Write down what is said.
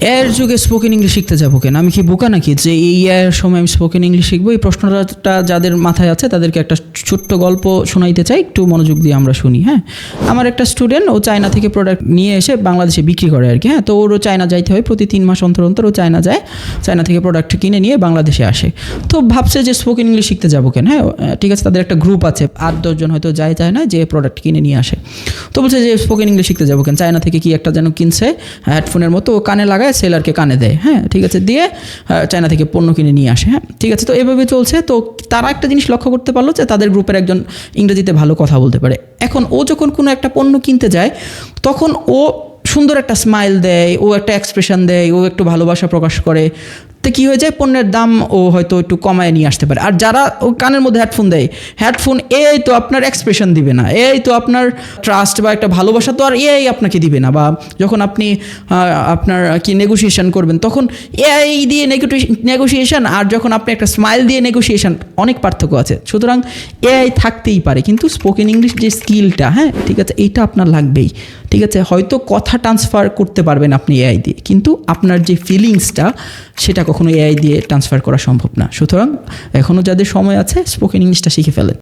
এর যুগে spoken English শিখতে যাব কেন? আমি কি বোকা নাকি? যে এই এর সময় আমি স্পোকেন ইংলিশ শিখব, এই প্রশ্নটা যাদের মাথায় আছে, তাদেরকে একটা ছোট্ট গল্প শোনাইতে চাই, একটু মনোযোগ দিয়ে আমরা শুনি হ্যাঁ? আমার একটা স্টুডেন্ট ও চায়না থেকে প্রোডাক্ট নিয়ে এসে বাংলাদেশে বিক্রি করে আর কি হ্যাঁ? তো ওরও চায়না যাইতে হয়, প্রতি তিন মাস অন্তর অন্তর ও চায়না যায়, চায়না থেকে প্রোডাক্ট কিনে নিয়ে বাংলাদেশে আসে। তো ভাবছে যে স্পোকেন ইংলিশ শিখতে যাব কেন হ্যাঁ? ঠিক আছে, তাদের একটা গ্রুপ আছে, আট দশজন হয়তো যায় যায় না, যে প্রোডাক্ট কিনে নিয়ে আসে। তো বলছে যে স্পোকেন ইংলিশ শিখতে যাব কেন? চায়না থেকে কি একটা যেন কিনছে হেডফোনের মতো, ও কানে লাগায় সেলারকে কানে দেয় হ্যাঁ ঠিক আছে? দিয়ে চায়না থেকে পণ্য কিনে নিয়ে আসে হ্যাঁ ঠিক আছে? তো এভাবে চলছে। তো তারা একটা জিনিস লক্ষ্য করতে পারল যে তাদের গ্রুপের একজন ইংরেজিতে ভালো কথা বলতে পারে। এখন ও যখন কোনো একটা পণ্য কিনতে যায়, তখন ও সুন্দর একটা স্মাইল দেয়, ও একটা এক্সপ্রেশন দেয়, ও একটু ভালোবাসা প্রকাশ করে। তো কী হয়ে যায়? পণ্যের দাম ও হয়তো একটু কমায় নিয়ে আসতে পারে। আর যারা ও কানের মধ্যে হেডফোন দেয় হেডফোন এই তো আপনার এক্সপ্রেশন দিবে না। এই তো আপনার ট্রাস্ট বা একটা ভালোবাসা তো আর এই আপনাকে দিবে না। বা যখন আপনি আপনার কি নেগোসিয়েশন করবেন, তখন এই দিয়ে নেগোসিয়েশন আর যখন আপনি একটা স্মাইল দিয়ে নেগোসিয়েশন অনেক পার্থক্য আছে। সুতরাং এআই থাকতেই পারে। কিন্তু স্পোকেন ইংলিশ যে স্কিলটা হ্যাঁ ঠিক আছে, এইটা আপনার লাগবেই। ঠিক আছে, হয়তো কথা ট্রান্সফার করতে পারবেন আপনি এআই দিয়ে। কিন্তু আপনার যে ফিলিংসটা সেটা কখনো এআই দিয়ে ট্রান্সফার করা সম্ভব না। সুতরাং এখনও যাদের সময় আছে স্পোকেন ইংলিশটা শিখে ফেলেন।